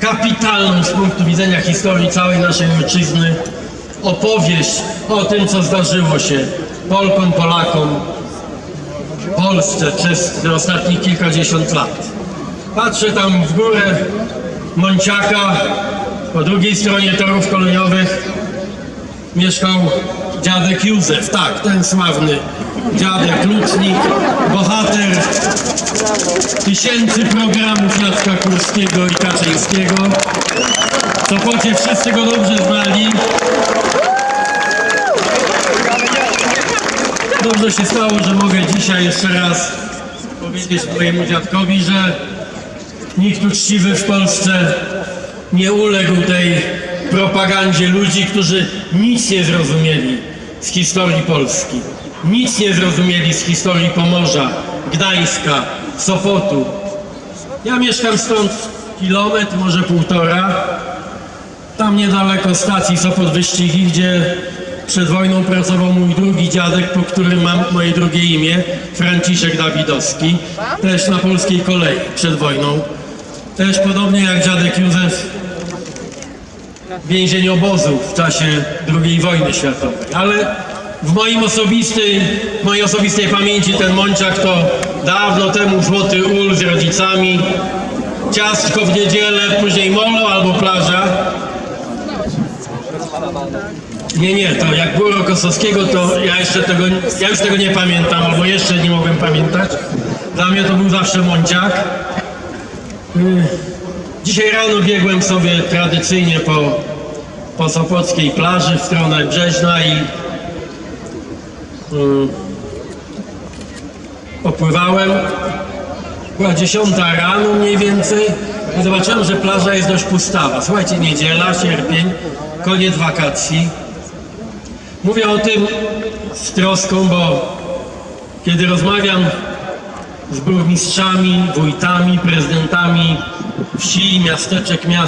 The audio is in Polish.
kapitalną z punktu widzenia historii całej naszej ojczyzny opowieść o tym, co zdarzyło się Polkom, Polakom, Polsce przez te ostatnich kilkadziesiąt lat. Patrzę tam w górę Monciaka, po drugiej stronie torów kolejowych mieszkał dziadek Józef, tak, ten sławny dziadek, lutnik, tysięcy programów Jacka Kurskiego i Kaczyńskiego. W Sopocie wszyscy go dobrze znali. Dobrze się stało, że mogę dzisiaj jeszcze raz powiedzieć mojemu dziadkowi, że nikt uczciwy w Polsce nie uległ tej propagandzie ludzi, którzy nic nie zrozumieli z historii Polski. Nic nie zrozumieli z historii Pomorza, Gdańska, Sopotu. Ja mieszkam stąd kilometr, może półtora. Tam niedaleko stacji Sopot Wyścigi, gdzie przed wojną pracował mój drugi dziadek, po którym mam moje drugie imię, Franciszek Dawidowski, też na polskiej kolei przed wojną. Też podobnie jak dziadek Józef więzień obozu w czasie II wojny światowej. Ale w moim osobistej, w mojej osobistej pamięci ten Mąciak to dawno temu złoty ul z rodzicami, ciastko w niedzielę, później molo albo plaża. Nie, nie, to jak było Rokosowskiego, to ja jeszcze tego, ja już tego nie pamiętam, albo jeszcze nie mogłem pamiętać. Dla mnie to był zawsze Mąciak. Y, Dzisiaj rano biegłem sobie tradycyjnie po, po Sopockiej plaży w stronę Brzeźna i y, popływałem. Była dziesiąta rano mniej więcej i zobaczyłem, że plaża jest dość pustawa. Słuchajcie, niedziela, sierpień, koniec wakacji. Mówię o tym z troską, bo kiedy rozmawiam z burmistrzami, wójtami, prezydentami wsi, miasteczek, miast,